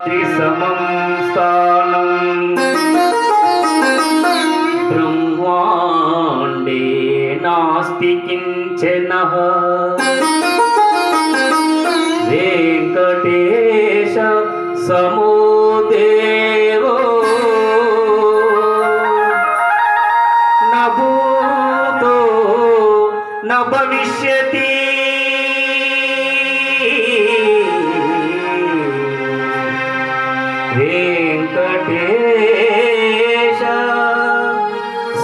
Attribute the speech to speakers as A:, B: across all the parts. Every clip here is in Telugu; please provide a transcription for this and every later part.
A: समं स्थानम् ब्रह्माण्डे नास्ति किञ्चनः वेङ्कटेश समो देवो न भूतो न भविष्यति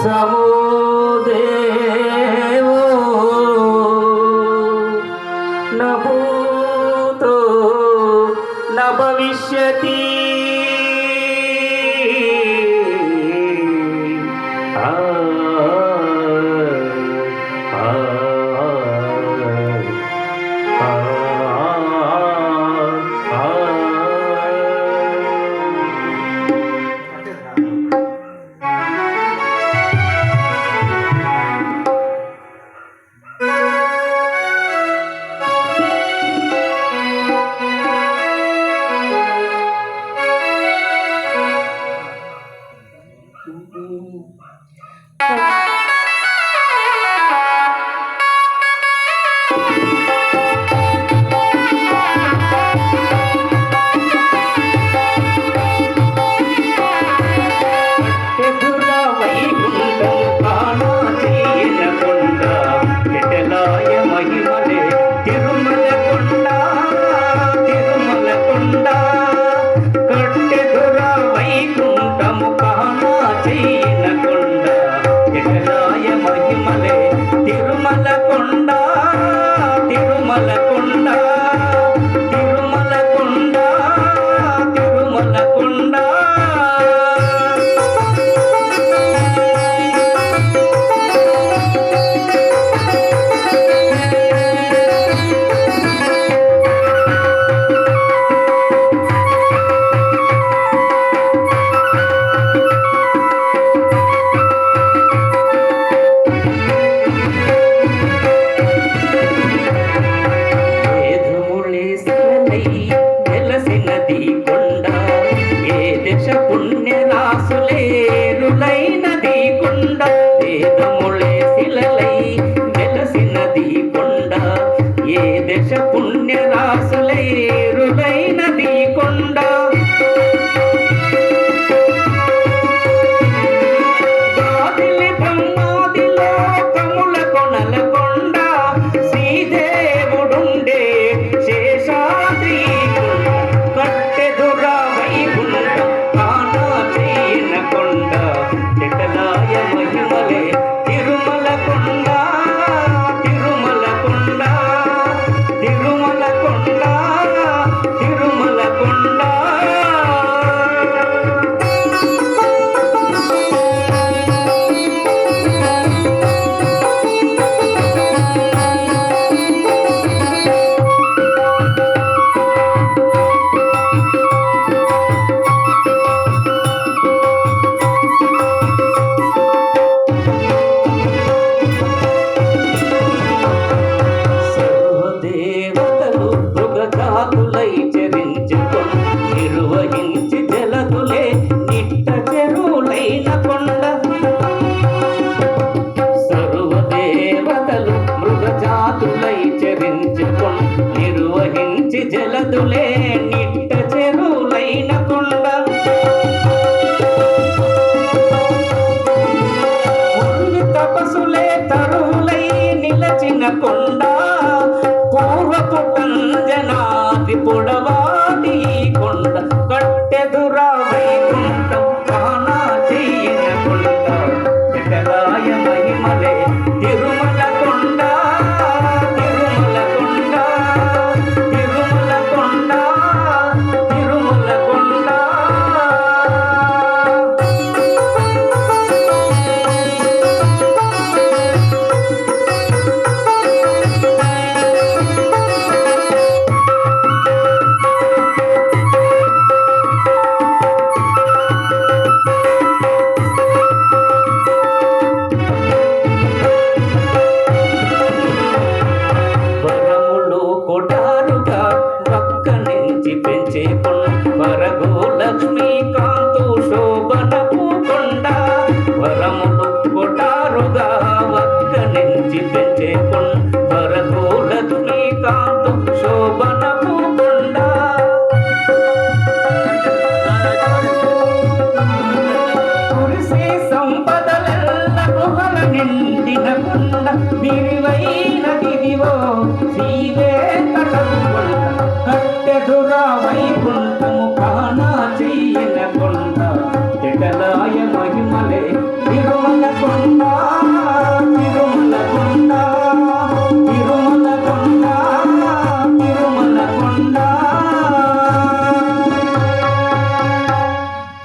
A: সমুদেব নভূত নভবিষ্যতি कृष्ण పుణ్యరాశులేరులైన జలదులే నిట్ట చెరువులైన కొండ. తపసులే తరువులై నిలచిన కొండ.